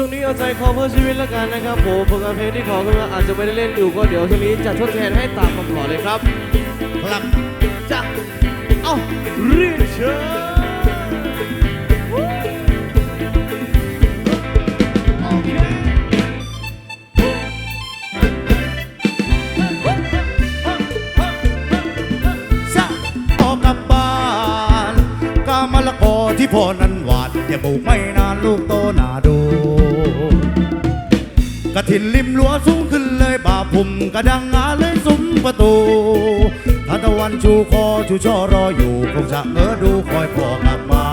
ช่วงนี้เอาใจขอเพื่อชีวิตแล้วกันนะครับผมผลงานเพลงที่ขอขึ้นมาอาจจะไม่ได้เล่นอยู่ก็เดี๋ยวช่วงนี้จะทดแทนให้ตามคำขอเลยครับ ครับจะเอาเรียนเชิญที่พ่อนั้นหวานอย่าปลูกไม่นานลูกโตหนาดู ระถินริมรั้วสูงขึ้นเลยบ่าพุ่มกระดังงาเลยซุ้มประตูทานตะวันชูคอชูช่อรออยู่คงจะเออดูคอยพ่อกลับมา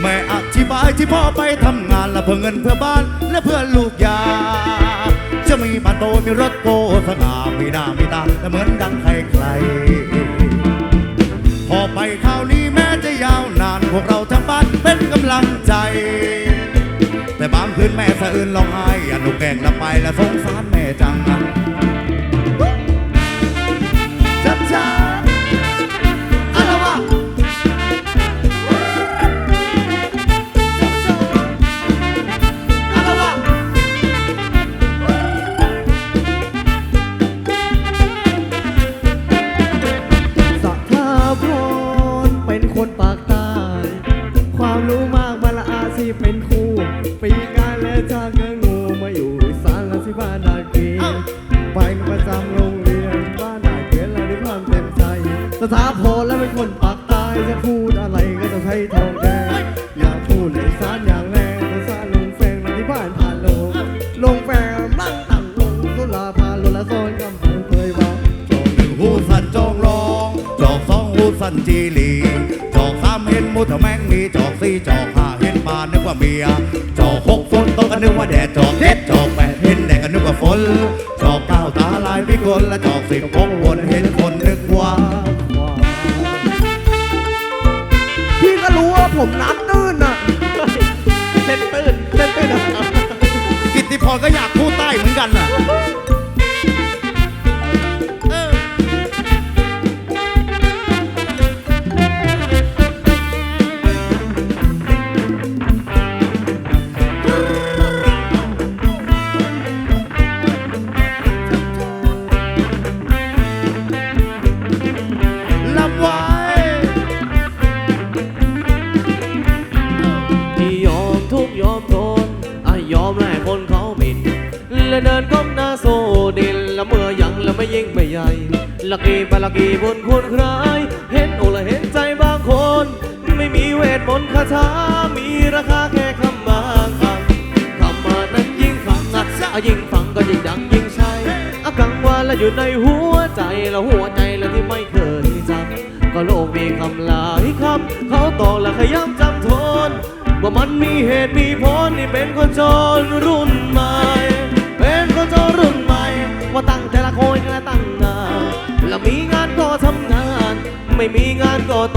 แม่อธิบายที่พ่อไปทำงานและเพื่อเงินเพื่อบ้านและเพื่อลูกยา จะมีบ้านโตมีรถโกสง่ามีหน้ามีตาและเหมือนดังใครใคร อไปคราวนี้แม้จะยาวนานพวกเราทั้งบ้านเป็นกำลังใจ แต่บางคืนแม่สะอื้นร้องไห้อนุแกงละไปและสงสารแม่จัง ป็นครูปีการและจากเงินงูมาอยู่สารและที่บ้านนาเกียไปประจำโรงเรียนบ้านนาเกียและด้วยความเต็มใจสถาพรและเป็นคนปากใต้จะพูดอะไรก็จะใช้ทองแดงอยากพูดในสารอย่างแรงภาษาลงแฟงและที่บ้านผ่านลงลงแฟงนั่ง สองหูสั่นจีหลี จอกสามเห็นมุดแมงมีจอกสี่จอกห้าเห็นปลานึกว่าเมีย จอกหกฝนตกก็นึกว่าแดดจอกเจ็ดจอกแปดเห็นแดดก็นึกว่าฝน จอกเก้าตาลายพิกลและจอกสิบหกวนเห็นคนนึกว่าพี่ก็รู้ว่าผมน้ำตื้นอะเล่นตื้นเล่นตื้นอะกิตติพรก็อยากพูดใต้เหมือนกันน่ะ ลักกี้ปะลักกี้บนคุณใครเห็นโอละเห็นใจบางคน ไม่มีเวทมนต์คาถามีราคาแค่คำบางคำคำมานั้นยิ่งฟังอะอะยิ่งฟังก็ยิ่งดังยิ่งใช่อากังวานและอยู่ในหัวใจและหัวใจและที่ไม่เคยจำก็โลกมีคำหลายคำเขาตอกและขย้ำจำทนว่ามันมีเหตุมีผลนี่เป็นคนจนรุ่นใหม่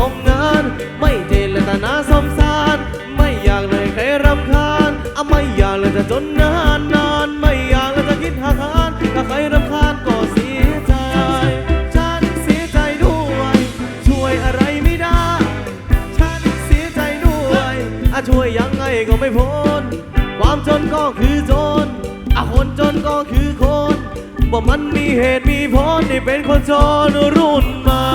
ตกงาน ไม่เจรตนาสมสาร ไม่อยากเลยใครรำคาญอะไม่อยากเลยจะจนนานนานไม่อยากเลยจะคิดหาทานถ้าใครรำคาญก็เสียใจ ฉันเสียใจด้วย ช่วยอะไรไม่ได้ ฉันเสียใจด้วยอะช่วยยังไงก็ไม่พ้น ความจนก็คือจนอะคนจนก็คือคนว่ามันมีเหตุมีผลนี่เป็นคนจนรุ่นใหม่